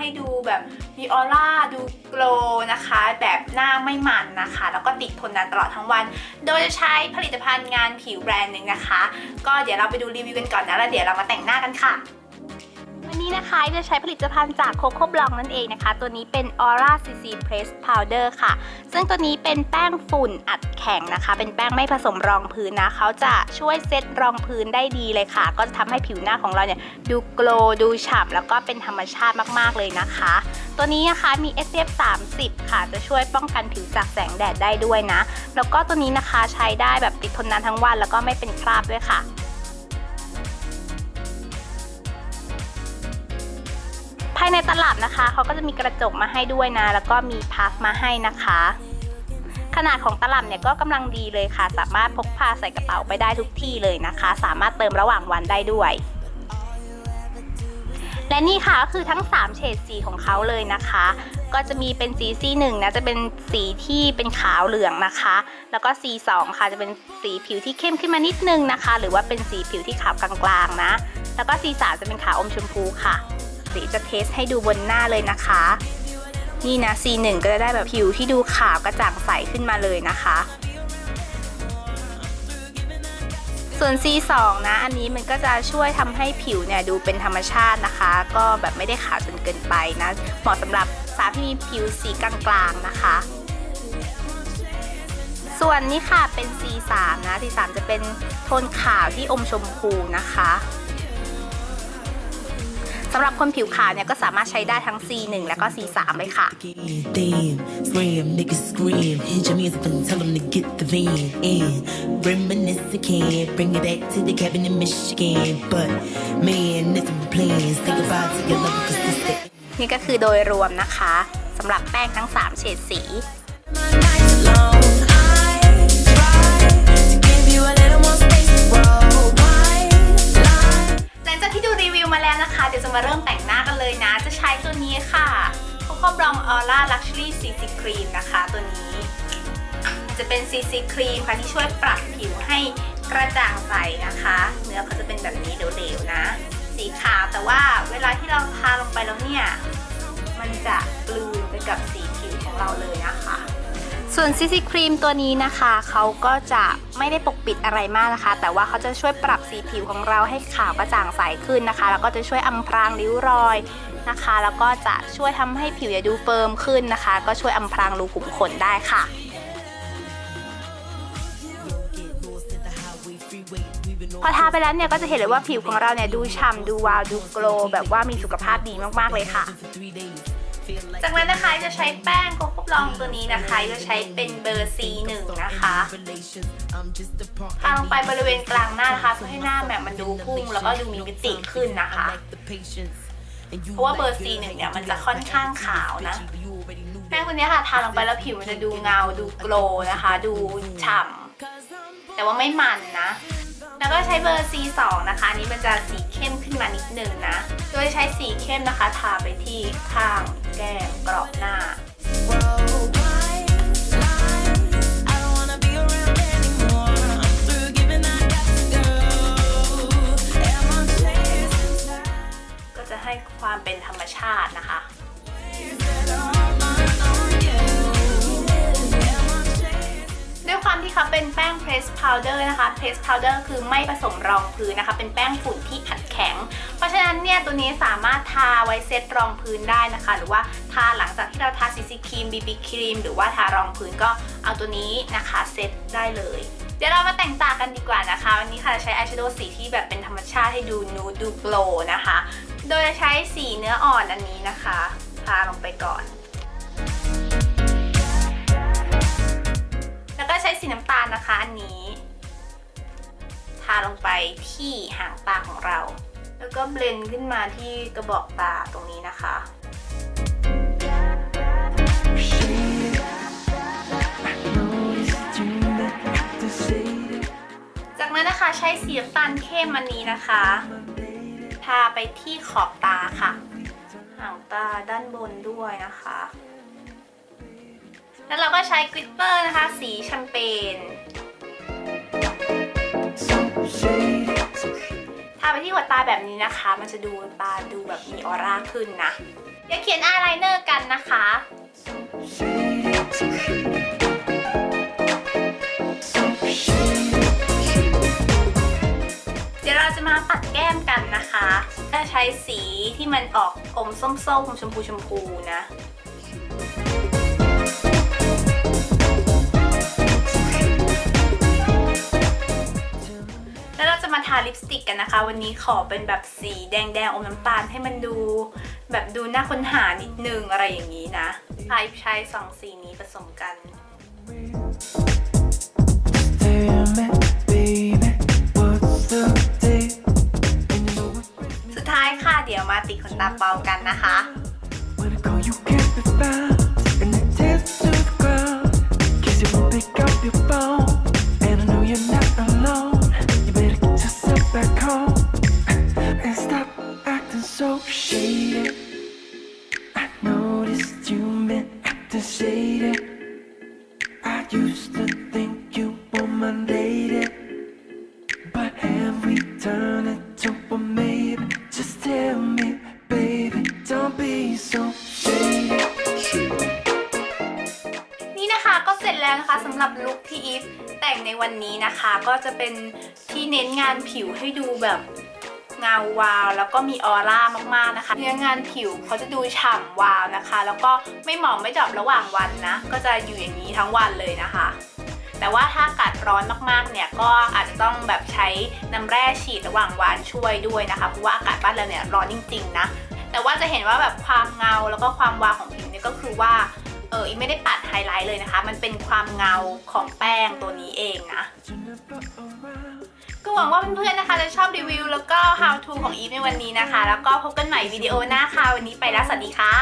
ให้ดูแบบมีออร่าดูโกล์นะคะ แบบหน้าไม่มันนะคะ แล้วก็ติดทนนานตลอดทั้งวัน โดยจะใช้ผลิตภัณฑ์งานผิวแบรนด์หนึ่งนะคะ ก็เดี๋ยวเราไปดูรีวิวกันก่อนนะแล้วเดี๋ยวเรามาแต่งหน้ากันค่ะ นี้นะคะจะใช้ผลิตภัณฑ์จาก Coco Blanc นั่นเองนะคะ ตัวนี้เป็น Aura CC Press Powder ค่ะ ซึ่งตัวนี้เป็นแป้งฝุ่นอัดแข็งนะคะ เป็นแป้งไม่ผสมรองพื้นนะ เขาจะช่วยเซตรองพื้นได้ดีเลยค่ะ ก็จะทำให้ผิวหน้าของเราเนี่ยดูโกลดูฉ่ำแล้วก็เป็นธรรมชาติมากๆเลยนะคะ ตัวนี้นะคะมี SPF 30 ค่ะ จะช่วยป้องกันผิวจากแสงแดดได้ด้วยนะ แล้วก็ตัวนี้นะคะใช้ได้แบบติดทนนานทั้งวัน แล้วก็ไม่เป็นคราบด้วยค่ะ ภายในตลับนะคะเขาก็จะมีกระจกมาให้ด้วยนะ แล้วก็มีพัฟมาให้นะคะ ขนาดของตลับเนี่ยก็กำลังดีเลยค่ะ สามารถพกพาใส่กระเป๋าไปได้ทุกที่เลยนะคะ สามารถเติมระหว่างวันได้ด้วย และนี่ค่ะก็คือทั้ง 3 เฉดสีของเขาเลยนะคะ ก็จะมีเป็นสี C1 นะจะเป็นสีที่เป็นขาวเหลืองนะคะ แล้วก็ C2 ค่ะจะเป็นสีผิวที่เข้มขึ้นมานิดนึงนะคะ หรือว่าเป็นสีผิวที่ขาวกลางๆนะ แล้วก็ C3 จะเป็นขาวอมชมพูค่ะ สีจะเทสให้ดูบนหน้าเลยนะคะ นี่นะ C1 ก็จะได้แบบผิวที่ดูขาวกระจ่างใสขึ้นมาเลยนะคะ ส่วน C2 นะ อันนี้มันก็จะช่วยทำให้ผิวเนี่ยดูเป็นธรรมชาตินะคะ ก็แบบไม่ได้ขาวจนเกินไปนะ เหมาะสำหรับสาวที่มีผิวสีกลางๆนะคะส่วนนี้ค่ะเป็น C3 นะ C3 จะเป็นโทนขาวที่อมชมพูนะคะ สำหรับคนผิวขาวเนี่ยก็สามารถใช้ได้ทั้ง C1 และก็ C3 เลยค่ะ Damn, scream, niggas scream. Hit your music and tell them to get the van in. Reminisce again, bring it back to the cabin in Michigan. But man, nothing plans. Think about it, your love consistent. นี่ก็คือโดยรวมนะคะสำหรับแป้งทั้ง 3 เฉดสี นะคะ เดี๋ยวจะมาเริ่มแต่งหน้ากันเลยนะ จะใช้ตัวนี้ค่ะ Coco Blanc Aura Luxury CC Cream นะคะตัวนี้จะเป็น CC Cream ค่ะที่ช่วยปรับผิวให้กระจ่างใสนะคะ เนื้อเขาจะเป็นแบบนี้เหลวๆนะ สีขาวแต่ว่าเวลาที่เราทาลงไปแล้วเนี่ย มันจะกลืนไปกับสีผิวของเราเลยนะคะ ส่วน CC ครีมตัวนี้นะคะเขาก็จะไม่ได้ปกปิดอะไรมากนะคะ แต่ว่าเขาจะช่วยปรับสีผิวของเราให้ขาวกระจ่างใสขึ้นนะคะ แล้วก็จะช่วยอำพรางริ้วรอยนะคะ แล้วก็จะช่วยทำให้ผิวเนี่ยดูเฟิร์มขึ้นนะคะ ก็ช่วยอำพรางรูขุมขนได้ค่ะ พอทาไปแล้วเนี่ยก็จะเห็นเลยว่าผิวของเราเนี่ยดูฉ่ำดูวาวดูโกลแบบว่ามีสุขภาพดีมากๆเลยค่ะ จากนั้นนะคะจะใช้แป้งโกโก้บลองตัวนี้นะคะ จะใช้เป็นเบอร์ C1 นะคะทาลงไปบริเวณกลางหน้านะคะเพื่อให้หน้าแบบมันดูพุ่งแล้วก็ดูมีมิติขึ้นนะคะ เพราะว่าเบอร์ C1 เนี่ยมันจะค่อนข้างขาวนะแป้งตัวนี้ค่ะทาลงไปแล้วผิวมันจะดูเงาดูโกล์นะคะ ดูฉ่ำแต่ว่าไม่มันนะ แล้วก็ใช้เบอร์ C2 นะคะอันนี้มันจะสีเข้มขึ้นมานิดนึงนะ โดยใช้สีเข้มนะคะ ทาไปที่ข้างแก้มกรอบหน้า press powder นะคะ press powder คือไม่ผสมรองพื้นนะคะ เป็นแป้งฝุ่นที่อัดแข็ง เพราะฉะนั้นเนี่ยตัวนี้สามารถทาไว้เซตรองพื้นได้นะคะ หรือว่าทาหลังจากที่เราทาซีซีครีม BB ครีมหรือว่าทารองพื้นก็เอาตัวนี้นะคะเซตได้เลยเดี๋ยวเรามาแต่งตากันดีกว่านะคะ วันนี้ค่ะจะใช้อายแชโดว์สีที่แบบเป็นธรรมชาติให้ดูนูดดูโกล์นะคะ โดยจะใช้สีเนื้ออ่อนอันนี้นะคะทาลงไปก่อนแล้วก็ใช้สีน้ำตาลนะคะอันนี้าลงไปที่หางตาของเรา แล้วก็เบลนด์ขึ้นมาที่กระบอกตาตรงนี้นะคะจากนั้นนะคะใช้สีน้ำตาลเข้มอันนี้นะคะทาไปที่ขอบตาค่ะ หางตาด้านบนด้วยนะคะ แล้วเราก็ใช้กลิตเตอร์นะคะ สีแชมเปญ ไปที่หัวตาแบบนี้นะคะ มันจะดูตาดูแบบมีออร่าขึ้นนะอย่าเขียนอายไลเนอร์กันนะคะเดี๋ยวเราจะมาปัดแก้มกันนะคะจะใช้สีที่มันออกอมส้มๆชมพูชมพูๆนะ ลิปสติกกันนะคะ วันนี้ขอเป็นแบบสีแดงๆอมน้ำตาลให้มันดู แบบดูน่าค้นหานิดนึงอะไรอย่างนี้นะใช้ใช้สองสีนี้ผสมกัน Damn it, baby, what's the deal? And you know it's สุดท้ายค่ะเดี๋ยวมาติดขนตาปลอมกันนะคะ นี่นะคะก็เสร็จแล้วนะคะสำหรับลุคที่อีฟแต่งในวันนี้นะคะ ก็จะเป็นที่เน้นงานผิวให้ดูแบบเงาวาว แล้วก็มีออร่ามากๆนะคะ เนื้องานผิวเขาจะดูฉ่ำวาวนะคะ แล้วก็ไม่หมองไม่ดรอประหว่างวันนะ ก็จะอยู่อย่างนี้ทั้งวันเลยนะคะ แต่ว่าถ้าอากาศร้อนมากๆเนี่ยก็อาจจะต้องแบบใช้น้ำแร่ฉีดระหว่างวันช่วยด้วยนะคะเพราะว่าอากาศบ้านเราเนี่ยร้อนจริงๆนะ แต่ว่าจะเห็นว่าแบบความเงาแล้วก็ความวาวของผิวเนี่ยก็คือว่าเอออีไม่ได้ปัดไฮไลท์เลยนะคะ มันเป็นความเงาของแป้งตัวนี้เองนะก็หวังว่าเพื่อนๆนะคะจะชอบรีวิว แล้วก็ how to ของอีฟในวันนี้นะคะ แล้วก็พบกันใหม่วิดีโอหน้าค่ะ วันนี้ไปแล้วสวัสดีค่ะ